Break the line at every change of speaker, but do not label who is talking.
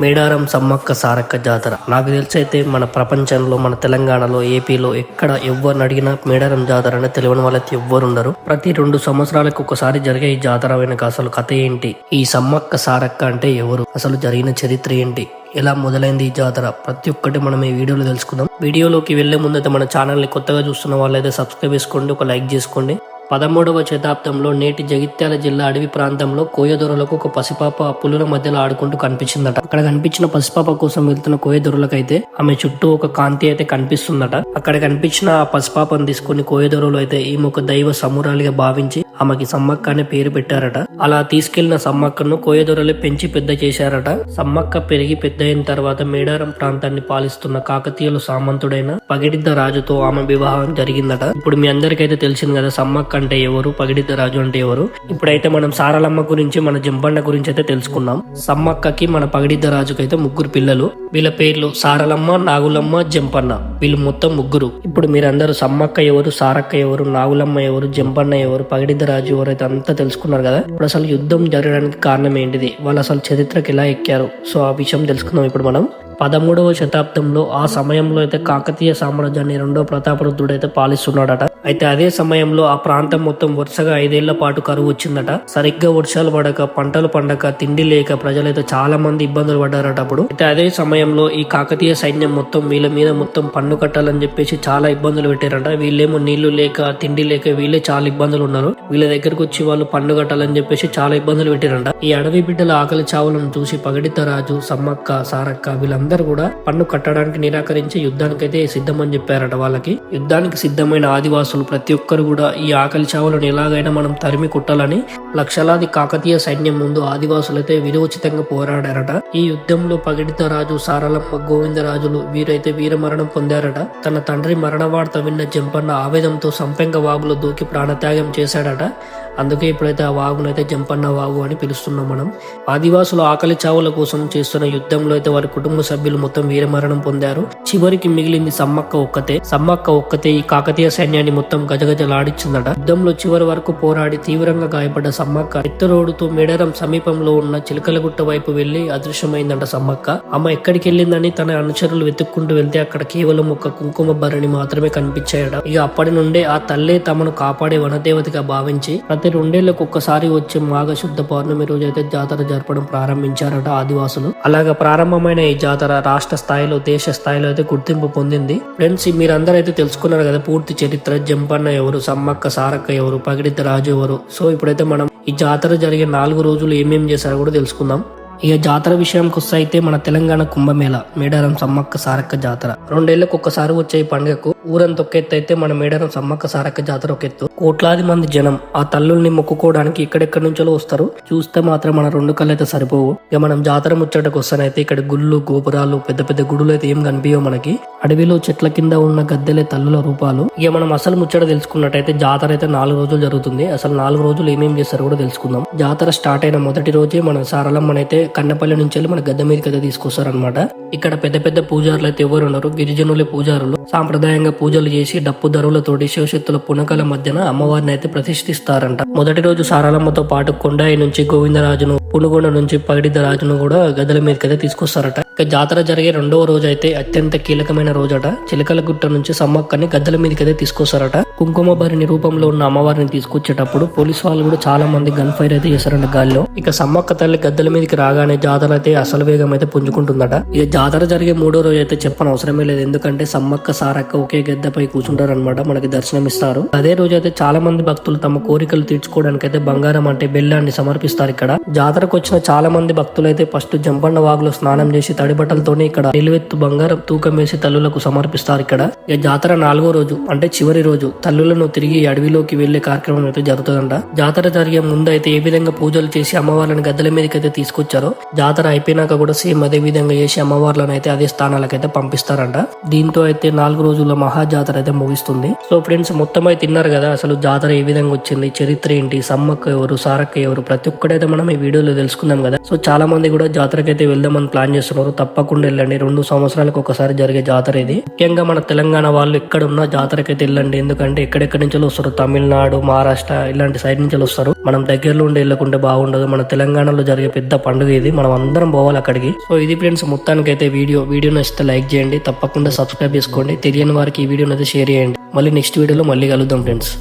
మేడారం సమ్మక్క సారక్క జాతర. నాకు తెలిసైతే మన ప్రపంచంలో మన తెలంగాణలో ఏపీలో ఎక్కడ ఎవరిని అడిగినా మేడారం జాతర అనేది తెలియని వాళ్ళైతే ఎవ్వరు ఉండరు ప్రతి రెండు సంవత్సరాలకు ఒకసారి జరిగే ఈ జాతర వెనుక అసలు కథ ఏంటి? ఈ సమ్మక్క సారక్క అంటే ఎవరు? అసలు జరిగిన చరిత్ర ఏంటి? ఎలా మొదలైంది ఈ జాతర? ప్రతి ఒక్కటి మనం ఈ వీడియోలో తెలుసుకుందాం. వీడియోలోకి వెళ్ళే ముందైతే మన ఛానల్ని కొత్తగా చూస్తున్న వాళ్ళైతే సబ్స్క్రైబ్ చేసుకోండి ఒక లైక్ చేసుకోండి. పదమూడవ శతాబ్దంలో నేటి జగిత్యాల జిల్లా అడవి ప్రాంతంలో కోయదొరలకు ఒక పసిపాప పులుల మధ్యలో ఆడుకుంటూ కనిపించిందట. అక్కడ కనిపించిన పసిపాప కోసం వెళ్తున్న కోయదొరలకైతే ఆమె చుట్టూ ఒక కాంతి అయితే కనిపిస్తుందట. అక్కడ కనిపించిన ఆ పసిపాపను తీసుకుని కోయదొరలు అయితే ఈమె ఒక దైవ సమురాలిగా భావించి ఆమెకి సమ్మక్క అనే పేరు పెట్టారట. అలా తీసుకెళ్ళిన సమ్మక్కను కోయదొరలే పెంచి పెద్ద చేశారట. సమ్మక్క పెరిగి పెద్ద అయిన తర్వాత మేడారం ప్రాంతాన్ని పాలిస్తున్న కాకతీయుల సామంతుడైన పగిడిద్ద రాజుతో ఆమె వివాహం జరిగిందట. ఇప్పుడు మీ అందరికైతే తెలిసింది కదా సమ్మక్క అంటే ఎవరు పగిడిద్ద రాజు అంటే ఎవరు? ఇప్పుడైతే మనం సారలమ్మ గురించి మన జంపన్న గురించి అయితే తెలుసుకుందాం సమ్మక్కకి మన పగిడిద్ద రాజుకైతే ముగ్గురు పిల్లలు. వీళ్ళ పేర్లు సారలమ్మ నాగులమ్మ జంపన్న. వీళ్ళు మొత్తం ముగ్గురు. ఇప్పుడు మీరందరూ సమ్మక్క ఎవరు సారక్క ఎవరు నాగులమ్మ ఎవరు జంపన్న ఎవరు పగిడిద్దరాజు ఎవరు అయితే అంతా తెలుసుకున్నారు కదా? ఇప్పుడు అసలు యుద్ధం జరగడానికి కారణం ఏంటిది? వాళ్ళు అసలు చరిత్రకి ఎలా ఎక్కారు? సో ఆ విషయం తెలుసుకుందాం ఇప్పుడు మనం. పదమూడవ శతాబ్దంలో ఆ సమయంలో అయితే కాకతీయ సామ్రాజ్యాన్ని రెండో ప్రతాపరుద్రుడు అయితే పాలిస్తున్నాడట. అయితే అదే సమయంలో ఆ ప్రాంతం మొత్తం వరుసగా ఐదేళ్ళ పాటు కరువు వచ్చిందట. సరిగ్గా వర్షాలు పడక పంటలు పండక తిండి లేక ప్రజలైతే చాలా మంది ఇబ్బందులు పడ్డారట అప్పుడు. అయితే అదే సమయంలో ఈ కాకతీయ సైన్యం మొత్తం వీళ్ళ మీద మొత్తం పన్ను కట్టాలని చెప్పేసి చాలా ఇబ్బందులు పెట్టారట. వీళ్ళేమో నీళ్ళు లేక తిండి లేక వీళ్ళే చాలా ఇబ్బందులు ఉన్నారు. వీళ్ళ దగ్గరకు వచ్చి వాళ్ళు పన్ను కట్టాలని చెప్పేసి చాలా ఇబ్బందులు పెట్టారంట. ఈ అడవి బిడ్డల ఆకలి చావులను చూసి పగడితరాజు సమ్మక్క సారక్క వీళ్ళందరూ కూడా పన్ను కట్టడానికి నిరాకరించి యుద్ధానికైతే సిద్ధమని చెప్పారట వాళ్ళకి. యుద్ధానికి సిద్ధమైన ఆదివాసులు ప్రతి ఒక్కరు కూడా ఈ ఆకలి చావులను ఎలాగైనా మనం తరిమి కుట్టాలని లక్షలాది కాకతీయ సైన్యం ముందు ఆదివాసులైతే విరోచితంగా పోరాడారట. ఈ యుద్ధంలో పగిడిత రాజు సారలమ్మ గోవిందరాజులు వీరైతే వీరమరణం పొందారట. తన తండ్రి మరణ వార్త విన్న జంపన్న ఆవేదంతో సంపెంగ వాగులో దూకి ప్రాణత్యాగం చేశాడట. అందుకే ఇప్పుడైతే ఆ వాగునైతే జంపన్న వాగు అని పిలుస్తున్నాం మనం. ఆదివాసులు ఆకలి చావుల కోసం చేస్తున్న యుద్ధంలో అయితే వారి కుటుంబ సభ్యులు మొత్తం వీరమరణం పొందారు. చివరికి మిగిలింది సమ్మక్క ఒక్కతే. సమ్మక్క ఒక్కతే ఈ కాకతీయ సైన్యాన్ని మొత్తం గజగజలాడించిందట యుద్ధంలో చివరి వరకు పోరాడి తీవ్రంగా గాయపడ్డ సమ్మక్క ఎత్తరోడుతూ మెడరం సమీపంలో ఉన్న చిలకలగుట్ట వైపు వెళ్ళి అదృశ్యమైందట సమ్మక్క. అమ్మ ఎక్కడికి వెళ్ళిందని తన అనుచరులు వెతుక్కుంటూ వెళ్తే అక్కడ కేవలం ఒక కుంకుమ భరణి మాత్రమే కనిపించాయట. ఇక అప్పటి నుండే ఆ తల్లే తమను కాపాడే వనదేవతగా భావించి ప్రతి రెండేళ్ళకు ఒక్కసారి వచ్చే మాఘశుద్ధ పౌర్ణమి రోజు అయితే జాతర జరపడం ప్రారంభించారట ఆదివాసులు. అలాగా ప్రారంభమైన ఈ జాతర రాష్ట్ర స్థాయిలో దేశ స్థాయిలో అయితే గుర్తింపు పొందింది. ఫ్రెండ్స్ మీరందరూ అయితే తెలుసుకున్నారు కదా పూర్తి చరిత్ర జంపన్న ఎవరు సమ్మక్క సారక్క ఎవరు పగిడిత రాజు ఎవరు? సో ఇప్పుడైతే మనం ఈ జాతర జరిగే నాలుగు రోజులు ఏమేం చేశారో కూడా తెలుసుకుందాం. ఇక జాతర విషయానికి వస్తే అయితే మన తెలంగాణ కుంభమేళ మేడారం సమ్మక్క సారక్క జాతర. రెండేళ్ళకు ఒక్కసారి వచ్చే ఈ పండుగకు ఊరంత ఒక ఎత్తు అయితే మన మేడను సమ్మక్క సారక్క జాతర ఒక ఎత్తు కోట్లాది మంది జనం ఆ తల్లుల్ని మొక్కుకోవడానికి ఇక్కడెక్కడి నుంచో వస్తారు. చూస్తే మాత్రం మన రెండు కళ్ళు అయితే సరిపోవు. ఇక మనం జాతర ముచ్చటకు వస్తానైతే ఇక్కడ గుళ్ళు గోపురాలు పెద్ద పెద్ద గుడులు అయితే ఏం కనిపించవు మనకి. అడవిలో చెట్ల కింద ఉన్న గద్దెలే తల్లుల రూపాలు. ఇక మనం అసలు ముచ్చట తెలుసుకున్నట్టయితే జాతర అయితే నాలుగు రోజులు జరుగుతుంది. అసలు నాలుగు రోజులు ఏమేం చేస్తారో కూడా తెలుసుకుందాం. జాతర స్టార్ట్ అయిన మొదటి రోజే మన సారలమ్మనైతే కన్నపల్లి నుంచి వెళ్ళి మన గద్దె మీదకి అయితే తీసుకొస్తారనమాట ఇక్కడ పెద్ద పెద్ద పూజారులు అయితే ఎవరు ఉన్నారు గిరిజనులే పూజారులు. సాంప్రదాయంగా పూజలు చేసి డప్పు ధరులతోటి శివశక్తుల పునకల మధ్యన అమ్మవారిని అయితే ప్రతిష్ఠిస్తారంట. మొదటి రోజు సారాలమ్మతో పాటు కొండాయి నుంచి గోవిందరాజును పునుగొండ నుంచి పగిడిద రాజును కూడా గద్దెల మీదకి అయితే తీసుకొస్తారట. ఇక జాతర జరిగే రెండవ రోజు అయితే అత్యంత కీలకమైన రోజట. చిలకల గుట్ట నుంచి సమ్మక్కని గద్దెల మీదకి అయితే తీసుకొస్తారట. కుంకుమభరిణి రూపంలో ఉన్న అమ్మవారిని తీసుకొచ్చేటప్పుడు పోలీసు వాళ్ళు కూడా చాలా మంది గన్ ఫైర్ అయితే చేశారంట గాల్లో. ఇక సమ్మక్క తల్లి గద్దెల మీదకి రాగానే జాతర అయితే అసలు వేగం అయితే పుంజుకుంటుందట. ఇక జాతర జరిగే మూడో రోజు అయితే చెప్పని అవసరమే లేదు. ఎందుకంటే సమ్మక్క సారక్క ఒకే గద్దెపై కూర్చుంటారు అనమాట మనకి దర్శనం ఇస్తారు. అదే రోజు అయితే చాలా మంది భక్తులు తమ కోరికలు తీర్చుకోవడానికి అయితే బంగారం అంటే బెల్లాన్ని సమర్పిస్తారు ఇక్కడ. జాతరకు వచ్చిన చాలా మంది భక్తులు అయితే ఫస్ట్ జంపన్న వాగులో స్నానం చేసి తడి బట్టలతోనే ఇక్కడ నిలువెత్తు బంగారం తూకం వేసి తల్లులకు సమర్పిస్తారు ఇక్కడ. ఇక జాతర నాలుగో రోజు అంటే చివరి రోజు తల్లులను తిరిగి అడవిలోకి వెళ్ళే కార్యక్రమం అయితే జరుగుతుందంట. జాతర జరిగే ముందు అయితే ఏ విధంగా పూజలు చేసి అమ్మవార్లను గద్దెల మీదకి అయితే తీసుకొచ్చారో జాతర అయిపోయినాక కూడా సేమ్ అదే విధంగా చేసి అమ్మవార్లను అయితే అదే స్థానాలకైతే పంపిస్తారంట. దీంతో అయితే నాలుగు రోజుల మహా జాతర అయితే ముగిస్తుంది. సో ఫ్రెండ్స్ మొత్తం అయితే తిన్నారు కదా అసలు జాతర ఏ విధంగా వచ్చింది చరిత్ర ఏంటి సమ్మక్క ఎవరు సారక్క ఎవరు ప్రతి ఒక్కడైతే మనం ఈ వీడియోలో తెలుసుకుందాం కదా. సో చాలా మంది కూడా జాతరకైతే వెళ్దామని ప్లాన్ చేస్తున్నారు. తప్పకుండా వెళ్ళండి. రెండు సంవత్సరాలకు ఒకసారి జరిగే జాతర ఇది. ముఖ్యంగా మన తెలంగాణ వాళ్ళు ఎక్కడ ఉన్నా జాతరకైతే వెళ్ళండి. ఎందుకంటే అంటే ఎక్కడెక్కడి నుంచి వస్తారు. తమిళనాడు మహారాష్ట్ర ఇలాంటి సైడ్ నుంచి వస్తారు. మనం దగ్గరలో ఉండి వెళ్ళకుంటే బాగుండదు. మన తెలంగాణలో జరిగే పెద్ద పండుగ ఇది. మనం అందరం పోవాలి అక్కడికి. సో ఇది ఫ్రెండ్స్ మొత్తానికి అయితే వీడియో. వీడియో నచ్చితే లైక్ చేయండి. తప్పకుండా సబ్స్క్రైబ్ చేసుకోండి. తెలియని వారికి ఈ వీడియోని అయితే షేర్ చేయండి. మళ్ళీ నెక్స్ట్ వీడియోలో మళ్ళీ కలుద్దాం ఫ్రెండ్స్